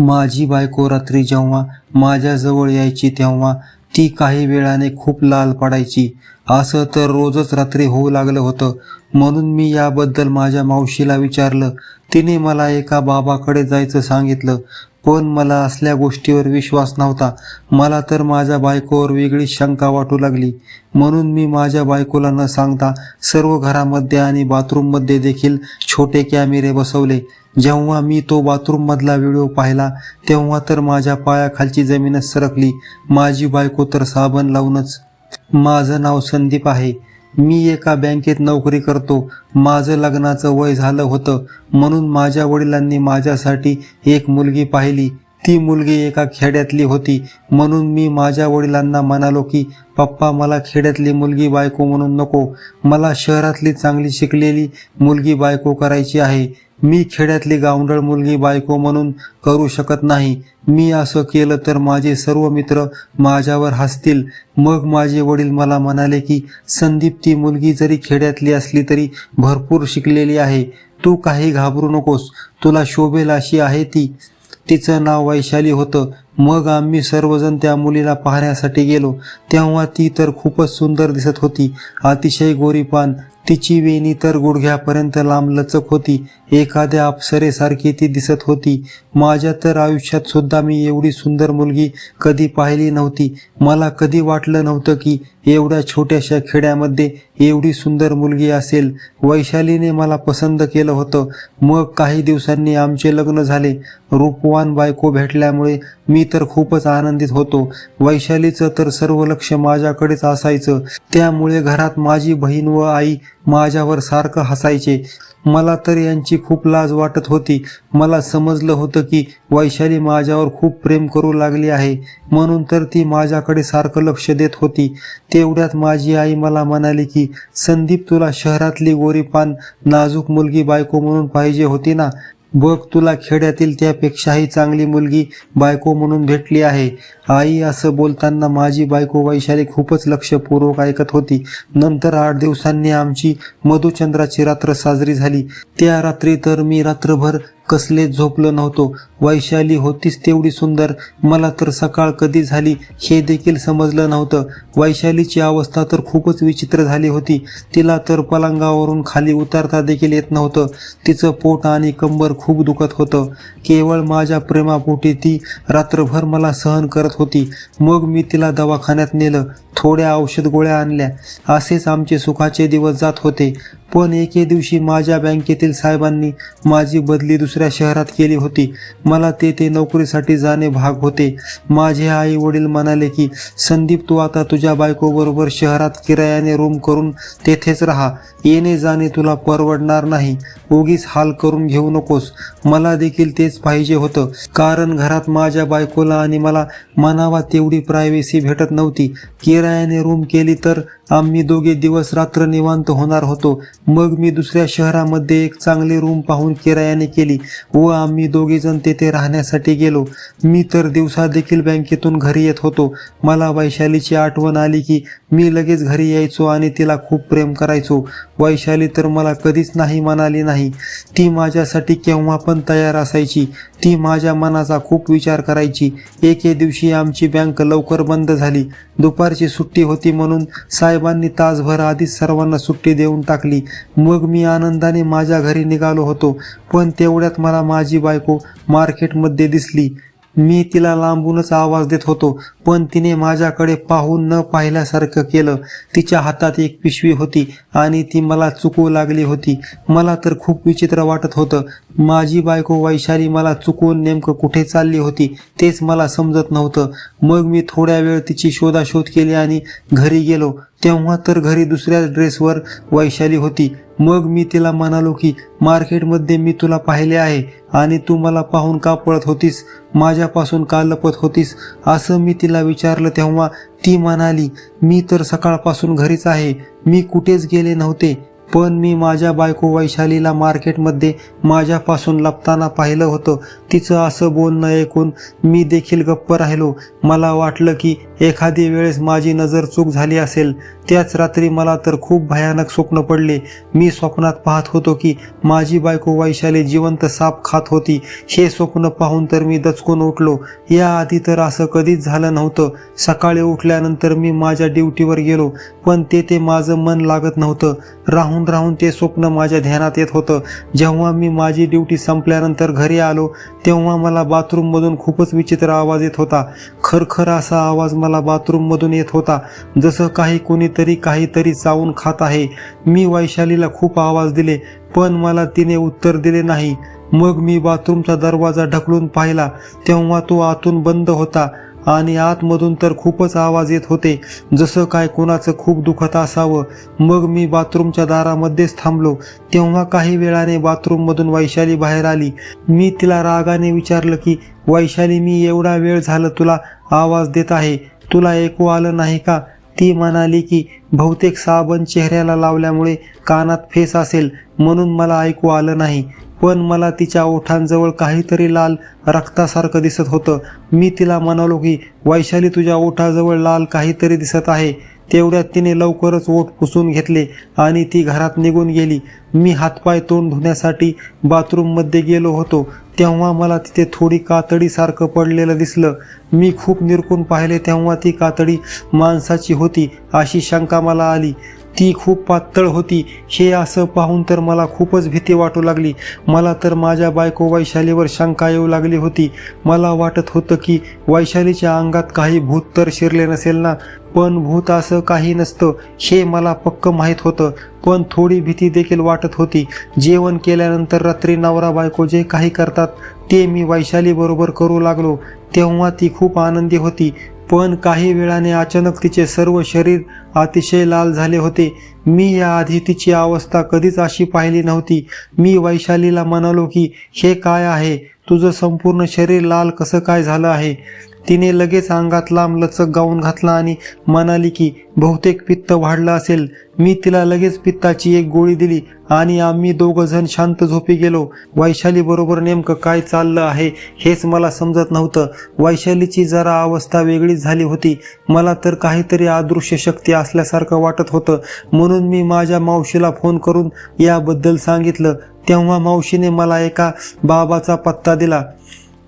माझी बायको रात्री जेव्हा माझ्याजवळ यायची तेव्हा ती काही वेळाने खूप लाल पडायची. असं तर रोजच रात्री होऊ लागलं होतं. म्हणून मी याबद्दल माझ्या मावशीला विचारलं. तिने मला एका बाबाकडे जायचं सांगितलं. पण मला असल्या गोष्टीवर विश्वास नव्हता. मला तर माझ्या बायकोवर वेगळी शंका वाटू लागली. म्हणून मी माझ्या बायकोला न सांगता सर्व घरामध्ये आणि बाथरूममध्ये देखील छोटे कॅमेरे बसवले. जेव्हा मी तो बाथरूममधला व्हिडिओ पाहिला तेव्हा तर माझ्या पायाखालची जमीनच सरकली. माझी बायको तर साबण लावूनच. माझं नाव संदीप आहे. मी एका बँकेत नोकरी करतो. माझं लग्नाचं वय झालं होतं. म्हणून माझ्या वडिलांनी माझ्यासाठी एक मुलगी पाहिली. ती मुलगी एका खेड्यातली होती. म्हणून मी माझ्या वडिलांना म्हणालो की पप्पा मला खेड्यातली मुलगी बायको म्हणून नको. मला शहरातली चांगली शिकलेली मुलगी बायको करायची आहे. मी खेड्यातली गावंडळ मुलगी बायको म्हणून करू शकत नाही. मी असं केलं तर माझे सर्व मित्र माझ्यावर हसतील. मग माझे वडील मला म्हणाले की संदीप ती मुलगी जरी खेड्यातली असली तरी भरपूर शिकलेली आहे. तू काही घाबरू नकोस. तुला शोभेल अशी आहे ती. तिचं नाव वैशाली होतं. मग आम्ही सर्वजण त्या मुलीला पाहण्यासाठी गेलो. तेव्हा ती तर खूपच सुंदर दिसत होती. अतिशय गोरीपान तिची वेणी तर गुडघ्यापर्यंत लांब लचक होती. एखाद्या अप्सरेसारखी ती दिसत होती. माझ्या तर आयुष्यात सुद्धा मी एवढी सुंदर मुलगी कधी पाहिली नव्हती. मला कधी वाटलं नव्हतं की एवढ्या छोट्याशा खेड्यामध्ये एवढी सुंदर मुलगी असेल. वैशालीने मला पसंत केलं होतं. मग काही दिवसांनी आमचे लग्न झाले. रूपवान बायको भेटल्यामुळे मी तर खूपच आनंदित होतो. वैशालीचं तर सर्व लक्ष माझ्याकडेच असायचं. त्यामुळे घरात माझी बहीण व आई माझ्यावर सारखं हसायचे. मला तर यांची खूप लाज वाटत होती. मला समजलं होतं की वैशाली माझ्यावर खूप प्रेम करू लागली आहे. म्हणून तर ती माझ्याकडे सारखं लक्ष देत होती. तेवढ्यात माझी आई मला म्हणाली की संदीप तुला शहरातली गोरीपान नाजूक मुलगी बायको म्हणून पाहिजे होती ना? बघ तुला खेड्यातील त्यापेक्षाही चांगली मुलगी बायको म्हणून भेटली आहे. आई असं बोलताना माझी बायको वैशाली खूपच लक्षपूर्वक ऐकत होती. नंतर आठ दिवसांनी आमची मधुचंद्राची रात्र साजरी झाली. त्या रात्री तर मी रात्रभर कसले झोपलो नव्हतो. वैशाली होतीच तेवढी सुंदर. मला तर सकाळ कधी झाली हे देखील समजलं नव्हतं. वैशालीची अवस्था तर खूपच विचित्र झाली होती. तिला तर पलंगावरून खाली उतरता देखील येत नव्हतं. तिचं पोट आणि कंबर खूप दुखत होतं. केवळ माझ्या प्रेमापोटी ती रात्रभर मला सहन करत होती. मग मी तिला दवाखान्यात नेलं. थोड्या औषध गोळ्या आणल्या. असेच आमचे सुखाचे दिवस जात होते. पण एके दिवशी माझ्या बँकेतील साहेबांनी माझी बदली दुसऱ्या शहरात केली होती. मला तेथे नोकरीसाठी जाणे भाग होते. माझे आई वडील म्हणाले की संदीप तू आता तुझ्या बायकोबरोबर शहरात किरायाने रूम करून तेथेच राहा. येणे जाणे तुला परवडणार नाही. उगीच हाल करून घेऊ नकोस. मला देखील तेच पाहिजे होतं. कारण घरात माझ्या बायकोला आणि मला मनावा तेवढी प्रायव्हेसी भेटत नव्हती. न्यायाने रूम केली तर आम्ही दोघे दिवस रात्र निवांत होणार होतो. मग मी दुसऱ्या शहरामध्ये एक चांगली रूम पाहून किरायाने केली व आम्ही दोघेजण तेथे राहण्यासाठी गेलो. मी तर दिवसा देखील बँकेतून घरी येत होतो. मला वैशालीची आठवण आली की मी लगेच घरी यायचो आणि तिला खूप प्रेम करायचो. वैशाली तर मला कधीच नाही म्हणाली नाही. ती माझ्यासाठी केव्हा पण तयार असायची. ती माझ्या मनाचा खूप विचार करायची. एके दिवशी आमची बँक लवकर बंद झाली. दुपारची सुट्टी होती म्हणून साहेब साहेबांनी तासभर आधीच सर्वांना सुट्टी देऊन टाकली. मग मी आनंदाने माझ्या घरी निघालो होतो. पण तेवढ्यात मला माझी बायको मार्केटमध्ये दिसली. मी तिला लांबूनच आवाज देत होतो पण तिने माझ्याकडे पाहून न पाहिल्यासारखं केलं. तिच्या हातात एक पिशवी होती आणि ती मला चुकू लागली होती. मला तर खूप विचित्र वाटत होतं. माझी बायको वैशाली मला चुकवून नेमकं कुठे चालली होती तेच मला समजत नव्हतं. मग मी थोड्या वेळ तिची शोधाशोध केली आणि घरी गेलो. तेव्हा तर घरी दुसऱ्या ड्रेसवर वैशाली होती. मग मी तिला म्हणालो की मार्केटमध्ये मी तुला पाहिले आहे आणि तू मला पाहून का पळत होतीस? माझ्यापासून का लपत होतीस? असं मी तिला विचारलं तेव्हा ती म्हणाली मी तर सकाळपासून घरीच आहे. मी कुठेच गेले नव्हते. पण मी माझ्या बायको वैशालीला मार्केटमध्ये माझ्यापासून लपताना पाहिलं होतं. तिचं असं बोलणं ऐकून मी देखील गप्प राहिलो. मला वाटलं की एखादी वेळेस माझी नजर चूक झाली असेल त्याच रात्री मला तर खूप भयानक स्वप्न पडले. मी स्वप्नात पाहत होतो की माझी बायको वैशाली जिवंत साप खात होती. हे स्वप्न पाहून तर मी दचकून उठलो. याआधी तर असं कधीच झालं नव्हतं. सकाळी उठल्यानंतर मी माझ्या ड्युटीवर गेलो पण तेथे माझं मन लागत नव्हतं. राहून राहून ते स्वप्न माझ्या ध्यानात येत होतं. जेव्हा मी माझी ड्युटी संपल्यानंतर घरी आलो तेव्हा मला बाथरूममधून खूपच विचित्र आवाज येत होता. खरखर असा आवाज मला बाथरूममधून येत होता. जसं काही कोणीतरी काहीतरी चावून खात आहे. मी वैशालीला खूप आवाज दिले पण मला तिने उत्तर दिले नाही. मग मी बाथरूमचा दरवाजा ढकलून पाहिला. तेव्हा तो आतून बंद होता आणि आतमधून तर खूपच आवाज येत होते. जसं काय कोणाचं खूप दुखत असावं. मग मी बाथरूमच्या दारामध्येच थांबलो. तेव्हा काही वेळाने बाथरूममधून वैशाली बाहेर आली. मी तिला रागाने विचारलं की वैशाली मी एवढा वेळ झालं तुला आवाज देत आहे. तुला ऐकू आलं नाही का? ती म्हणाली की बहुतेक साबण चेहऱ्याला लावल्यामुळे कानात फेस असेल म्हणून मला ऐकू आलं नाही. पण मला तिच्या ओठांजवळ काहीतरी लाल रक्तासारखं दिसत होतं. मी तिला म्हणालो की वैशाली तुझ्या ओठाजवळ लाल काहीतरी दिसत आहे. तेवढ्यात तिने लवकरच ओठ पुसून घेतले आणि ती घरात निघून गेली. मी हातपाय तोंड धुण्यासाठी बाथरूममध्ये गेलो होतो. तेव्हा मला तिथे थोडी कातडीसारखं पडलेलं दिसलं. मी खूप निरकून पाहिले तेव्हा ती कातडी माणसाची होती अशी शंका मला आली. ती खूप पातळ होती. हे असं पाहून तर मला खूपच भीती वाटू लागली. मला तर माझ्या बायको वैशालीवर शंका येऊ लागली होती. मला वाटत होतं की वैशालीच्या अंगात काही भूत तर शिरले नसेल ना? पण भूत असं काही नसतं हे मला पक्क माहीत होतं. पण थोडी भीती देखील वाटत होती. जेवण केल्यानंतर रात्री नवरा बायको जे काही करतात ते मी वैशालीबरोबर करू लागलो. तेव्हा ती खूप आनंदी होती. पण काही वेळाने अचानक तिचे सर्व शरीर अतिशय लाल झाले होते. मी याआधी तिची अवस्था कधीच अशी पाहिली नव्हती. मी वैशालीला म्हणालो की हे काय आहे? तुझं संपूर्ण शरीर लाल कसं काय झालं आहे? तिने लगेच अंगात लांब लचक गाऊन घातला आणि म्हणाली की बहुतेक पित्त वाढलं असेल. मी तिला लगेच पित्ताची एक गोळी दिली आणि आम्ही दोघं जण शांत झोपी गेलो. वैशाली बरोबर नेमकं काय चाललं आहे हेच मला समजत नव्हतं. वैशालीची जरा अवस्था वेगळीच झाली होती. मला तर काहीतरी अदृश्य शक्ती असल्यासारखं वाटत होतं. म्हणून मी माझ्या मावशीला फोन करून याबद्दल सांगितलं. तेव्हा मावशीने मला एका बाबाचा पत्ता दिला.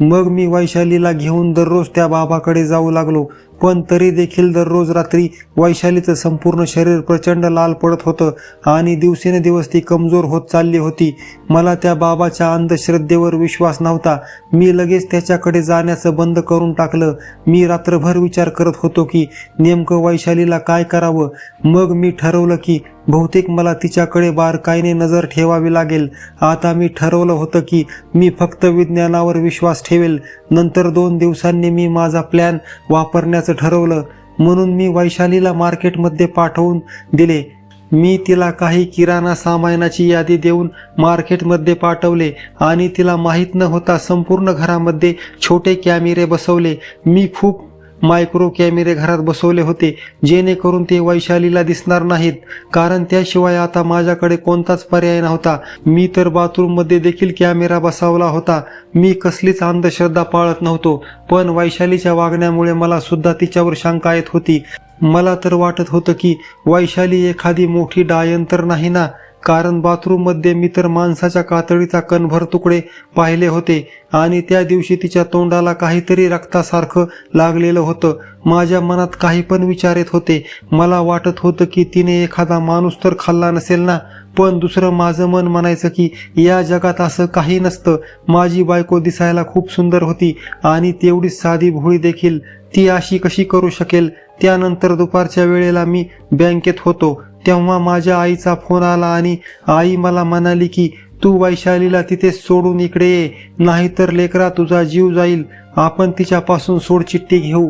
मग मी वैशालीला घेऊन दररोज त्या बाबाकडे जाऊ लागलो. पण तरी देखील दररोज रात्री वैशालीचं संपूर्ण शरीर प्रचंड लाल पडत होतं आणि दिवसेंदिवस ती कमजोर होत चालली होती. मला त्या बाबाच्या अंधश्रद्धेवर विश्वास नव्हता. मी लगेच त्याच्याकडे जाण्याचं बंद करून टाकलं. मी रात्रभर विचार करत होतो की नेमकं वैशालीला काय करावं. मग मी ठरवलं की बहुतेक मला तिच्याकडे बारकाईने नजर ठेवावी लागेल. आता मी ठरवलं होतं की मी फक्त विज्ञानावर विश्वास ठेवेल. नंतर दोन दिवसांनी मी माझा प्लॅन वापरण्यास ठरवलं. म्हणून मी वैशालीला मार्केटमध्ये पाठवून दिले. मी तिला काही किराणा सामानाची यादी देऊन मार्केटमध्ये पाठवले आणि तिला माहीत न होता संपूर्ण घरामध्ये छोटे कॅमेरे बसवले. मी खूप मायक्रो कॅमेरे घरात बसवले होते जेणेकरून ते वैशालीला दिसणार नाहीत. कारण त्याशिवाय आता माझ्याकडे कोणताच पर्याय नव्हता. मी तर बाथरूममध्ये देखील कॅमेरा बसवला होता. मी कसलीच अंधश्रद्धा पाळत नव्हतो पण वैशालीच्या वागण्यामुळे मला सुद्धा तिच्यावर शंका येत होती. मला तर वाटत होतं की वैशाली एखादी मोठी डायन तर नाही ना? कारण बाथरूममध्ये मी तर माणसाच्या कातडीचा कणभर तुकडे पाहिले होते आणि त्या दिवशी तिच्या तोंडाला काहीतरी रक्तासारखं लागलेलं होतं. माझ्या मनात काही पण विचार येत होते. मला वाटत होतं की तिने एखादा माणूस तर खाल्ला नसेल ना? पण दुसरं माझं मन म्हणायचं की या जगात असं काही नसतं. माझी बायको दिसायला खूप सुंदर होती आणि तेवढीच साधी भोळी देखील. ती अशी कशी करू शकेल? त्यानंतर दुपारच्या वेळेला मी बँकेत होतो. तेव्हा माझ्या आईचा फोन आला आणि आई मला म्हणाली की तू वैशालीला तिथे सोडून इकडे ये नाहीतर लेकरा तुझा जीव जाईल. आपण तिच्यापासून सोडचिठ्ठी घेऊ.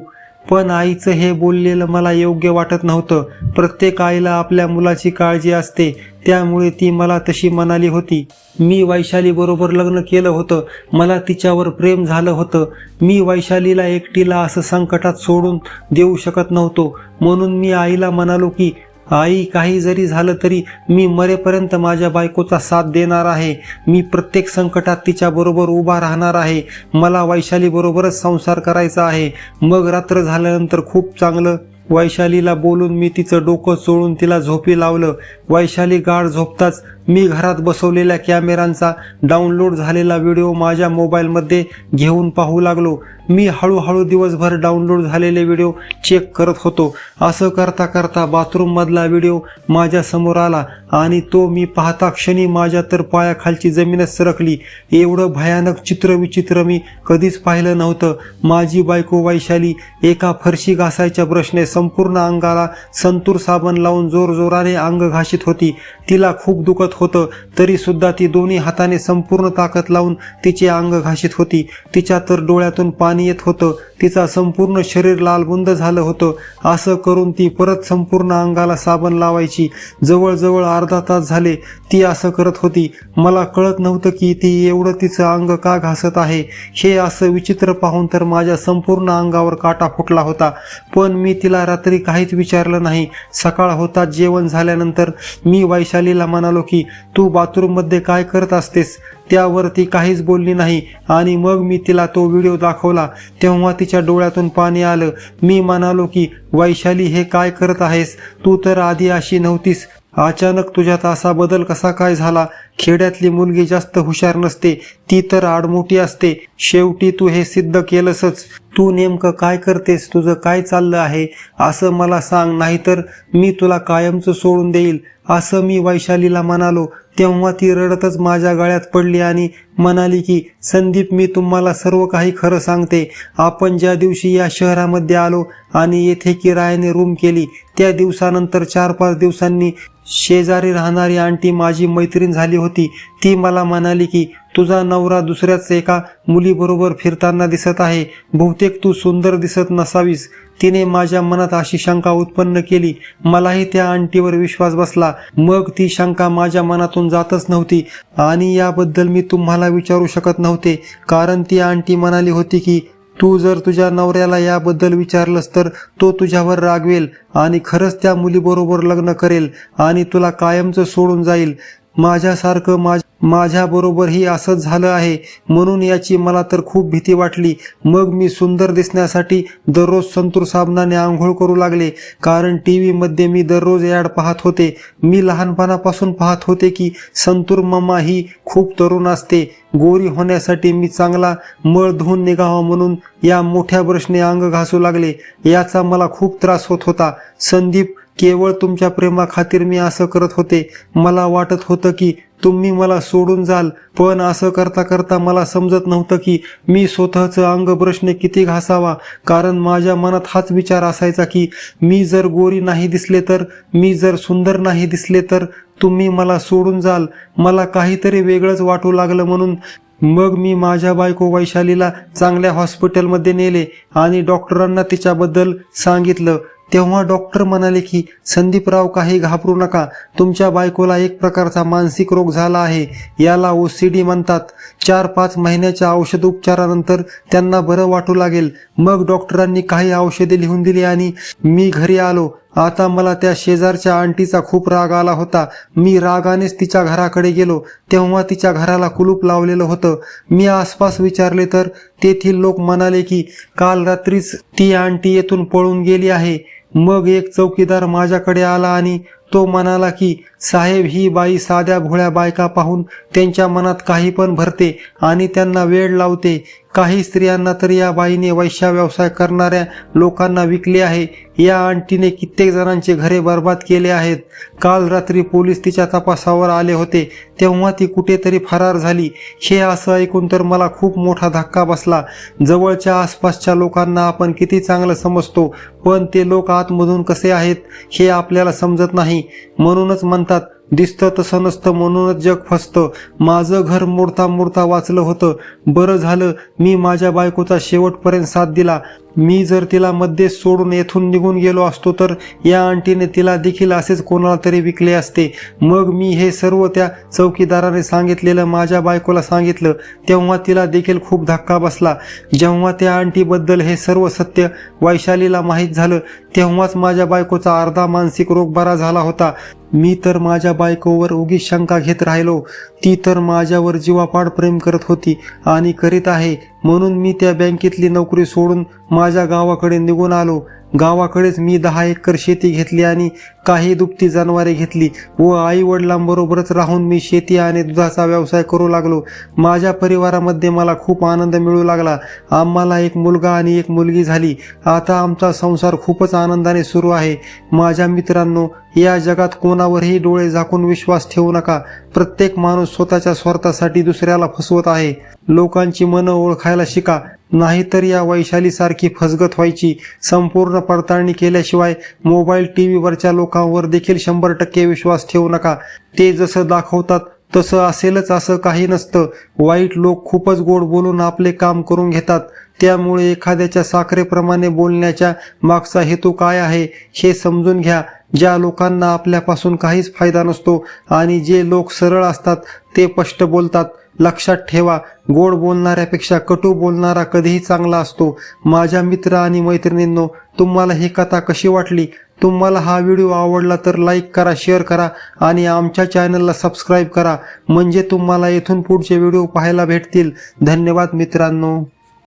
पण आईचं हे बोललेलं मला योग्य वाटत नव्हतं. प्रत्येक आईला आपल्या मुलाची काळजी असते त्यामुळे ती मला तशी म्हणाली होती. मी वैशाली बरोबर लग्न केलं होतं. मला तिच्यावर प्रेम झालं होतं. मी वैशालीला एकटीला असं संकटात सोडून देऊ शकत नव्हतो. म्हणून मी आईला म्हणालो की आई काही जरी झालं तरी मी मरेपर्यंत माझ्या बायकोचा साथ देणार आहे. मी प्रत्येक संकटात तिच्याबरोबर उभा राहणार आहे. मला वैशाली बरोबरच संसार करायचा आहे. मग रात्र झाल्यानंतर खूप चांगलं वैशालीला बोलून मी तिचं डोकं चोळून तिला झोपी लावलं. वैशाली गाढ झोपताच मी घरात बसवलेल्या कॅमेरांचा डाउनलोड झालेला व्हिडिओ माझ्या मोबाईलमध्ये घेऊन पाहू लागलो. मी हळूहळू दिवसभर डाउनलोड झालेले व्हिडिओ चेक करत होतो. असं करता करता बाथरूममधला व्हिडिओ माझ्यासमोर आला आणि तो मी पाहता क्षणी माझ्या तर पायाखालची जमीनच सरकली. एवढं भयानक चित्र विचित्र मी कधीच पाहिलं नव्हतं. माझी बायको वैशाली एका फरशी घासायच्या ब्रशने संपूर्ण अंगाला संतूर साबण लावून जोरजोराने अंग घाशीत होती. तिला खूप दुखत होतं. तरी सुद्धा ती दोन्ही हाताने संपूर्ण ताकद लावून तिचे अंग घाशीत होती. तिच्या तर डोळ्यातून पाणी येत होतं. तिचा संपूर्ण शरीर लालबुंद झालं होतं. असं करून ती परत संपूर्ण अंगाला साबण लावायची. जवळजवळ अर्धा तास झाले ती असं करत होती. मला कळत नव्हतं की ती एवढं तिचं अंग का घासत आहे. हे असं विचित्र पाहून तर माझ्या संपूर्ण अंगावर काटा फुटला होता. पण मी तिला रात्री काहीच विचारलं नाही. सकाळ होता जेवण झाल्यानंतर मी वैशालीला म्हणालो की तू बाथरूममध्ये काय करत असतेस? त्यावर ती काहीच बोलली नाही. आणि मग मी तिला तो व्हिडिओ दाखवला. तेव्हा तिच्या डोळ्यातून पाणी आलं. मी म्हणालो की वैशाली हे काय करत आहेस? तू तर आधी अशी नव्हतीस. अचानक तुझ्यात असा बदल कसा काय झाला? खेड्यातली मुलगी जास्त हुशार नसते. ती तर आडमोठी असते. शेवटी तू हे सिद्ध केलंसच. तू नेमकं काय करतेस? तुझं काय चाललं आहे? असं मला सांग. नाहीतर मी तुला कायमचं सोडून देईल. असं मी वैशालीला म्हणालो तेव्हा ती रडतच माझ्या गळ्यात पडली आणि म्हणाली की संदीप मी तुम्हाला सर्व काही खरं सांगते. आपण ज्या दिवशी या शहरामध्ये आलो आणि येथे किरायाने रूम केली त्या दिवसानंतर चार पाच दिवसांनी शेजारी राहणारी आंटी माझी मैत्रीण झाली होती. ती मला म्हणाली की तुझा नवरा दुसऱ्याच एका मुलीबरोबर फिरताना दिसत आहे. बहुतेक तू सुंदर दिसत नसावीस. तिने माझ्या मनात अशी शंका उत्पन्न केली. मलाही त्या आंटीवर विश्वास बसला. मग ती शंका माझ्या मनातून जातच नव्हती आणि याबद्दल मी तुम्हाला विचारू शकत नव्हते. कारण ती आंटी म्हणाली होती की तू जर तुझ्या नवऱ्याला याबद्दल विचारलंस तर तो तुझ्यावर रागवेल आणि खरंच त्या मुलीबरोबर लग्न करेल आणि तुला कायमचं सोडून जाईल. माझ्यासारखं माझ्या माझ्याबरोबरही असंच झालं आहे. म्हणून याची मला तर खूप भीती वाटली. मग मी सुंदर दिसण्यासाठी दररोज संतूर साबणाने आंघोळ करू लागले. कारण टी व्हीमध्ये मी दररोज ॲड पाहत होते. मी लहानपणापासून पाहत होते की संतूर मम्मा ही खूप तरुण असते. गोरी होण्यासाठी मी चांगला मळ धुवून निघावा म्हणून या मोठ्या ब्रशने अंग घासू लागले. याचा मला खूप त्रास होत होता. संदीप केवळ तुमच्या प्रेमाखातीर मी असं करत होते. मला वाटत होतं की तुम्ही मला सोडून जाल पण असं करता करता मला समजत नव्हतं की मी स्वतःचं अंग ब्रशने किती घासावा. कारण माझ्या मनात हाच विचार असायचा की मी जर गोरी नाही दिसले तर मी जर सुंदर नाही दिसले तर तुम्ही मला सोडून जाल. मला काहीतरी वेगळंच वाटू लागलं म्हणून मग मी माझ्या बायको वैशालीला चांगल्या हॉस्पिटलमध्ये नेले आणि डॉक्टरांना तिच्याबद्दल सांगितलं. तेव्हा डॉक्टर म्हणाले की संदीपराव काही घाबरू नका. तुमच्या बायकोला एक प्रकारचा मानसिक रोग झाला आहे. याला ओ सी डी म्हणतात. चार पाच महिन्याच्या औषध उपचारानंतर त्यांना बरं वाटू लागेल. मग डॉक्टरांनी काही औषधे लिहून दिली आणि मी घरी आलो. आता मला त्या शेजारच्या आंटीचा खूप राग आला होता. मी रागानेच तिच्या घराकडे गेलो. तेव्हा तिच्या घराला कुलूप लावलेलं होतं. मी आसपास विचारले तर तेथील लोक म्हणाले की काल रात्रीच ती आंटी येथून पळून गेली आहे. मग एक चौकीदार माझ्याकडे आला आणि तो म्हणाला की साहेब ही बाई साध्या भोळ्या बायका पाहून त्यांच्या मनात काही पण भरते आणि त्यांना वेळ लावते. काही स्त्रियांना तर या बाईने वैश्या व्यवसाय करणाऱ्या लोकांना विकले आहे. या आंटीने कित्येक जणांचे घरे बर्बाद केले आहेत. काल रात्री पोलीस तिच्या तपासावर आले होते. तेव्हा ती कुठेतरी फरार झाली. हे असं ऐकून तर मला खूप मोठा धक्का बसला. जवळच्या आसपासच्या लोकांना आपण किती चांगलं समजतो पण ते लोक आतमधून कसे आहेत हे आपल्याला समजत नाही. म्हणूनच म्हणतात दिसतं तसं नसतं म्हणूनच जग फसतं. माझं घर मोडता मोडता वाचलं होतं. बरं झालं मी माझ्या बायकोचा शेवटपर्यंत साथ दिला. मी जर तिला मध्येच सोडून येथून निघून गेलो असतो तर या आंटीने तिला देखील असेच कोणाला तरी विकले असते. मग मी हे सर्व त्या चौकीदाराने सांगितलेलं माझ्या बायकोला सांगितलं तेव्हा तिला देखील खूप धक्का बसला. जेव्हा त्या आंटीबद्दल हे सर्व सत्य वैशालीला माहीत झालं तेव्हाच माझ्या बायकोचा अर्धा मानसिक रोग बरा झाला होता. मी तर माझ्या बायकोवर उगीच शंका घेत राहिलो. ती तर माझ्यावर जीवापाड प्रेम करत होती आणि करीत आहे. म्हणून मी त्या बँकेतली नोकरी सोडून माझ्या गावाकडे निघून आलो. गावाकडेच मी दहा एकर शेती घेतली आणि काही दुभती जनावरे घेतली व आई वडिलांबरोबरच राहून मी शेती आणि दुधाचा व्यवसाय करू लागलो. माझ्या परिवारामध्ये मला खूप आनंद मिळू लागला. आम्हाला एक मुलगा आणि एक मुलगी झाली. आता आमचा संसार खूपच आनंदाने सुरू आहे. माझ्या मित्रांनो या जगात कोणावरही डोळे झाकून विश्वास ठेवू नका. प्रत्येक माणूस स्वतःच्या स्वार्थासाठी दुसऱ्याला फसवत आहे. लोकांची मनं ओळखायला शिका. नाहीतर या वैशालीसारखी फसगत व्हायची संपूर्ण पडताळणी केल्याशिवाय मोबाईल टी व्हीवरच्या लोकांवर देखील शंभर टक्के विश्वास ठेवू नका. ते जसं दाखवतात तसं असेलच असं काही नसतं. वाईट लोक खूपच गोड बोलून आपले काम करून घेतात. त्यामुळे एखाद्याच्या साखरेप्रमाणे बोलण्याच्या मागचा हेतू काय आहे हे समजून घ्या. ज्या लोकांना आपल्यापासून काहीच फायदा नसतो आणि जे लोक सरळ असतात ते स्पष्ट बोलतात. लक्षात ठेवा गोड बोलणाऱ्यापेक्षा कटू बोलणारा कधीही चांगला असतो. माझ्या मित्र आणि मैत्रिणींनो तुम्हाला ही कथा कशी वाटली? तुम्हाला हा व्हिडिओ आवडला तर लाईक करा शेअर करा आणि आमच्या चॅनलला सबस्क्राईब करा. म्हणजे तुम्हाला येथून पुढचे व्हिडिओ पाहायला भेटतील. धन्यवाद मित्रांनो.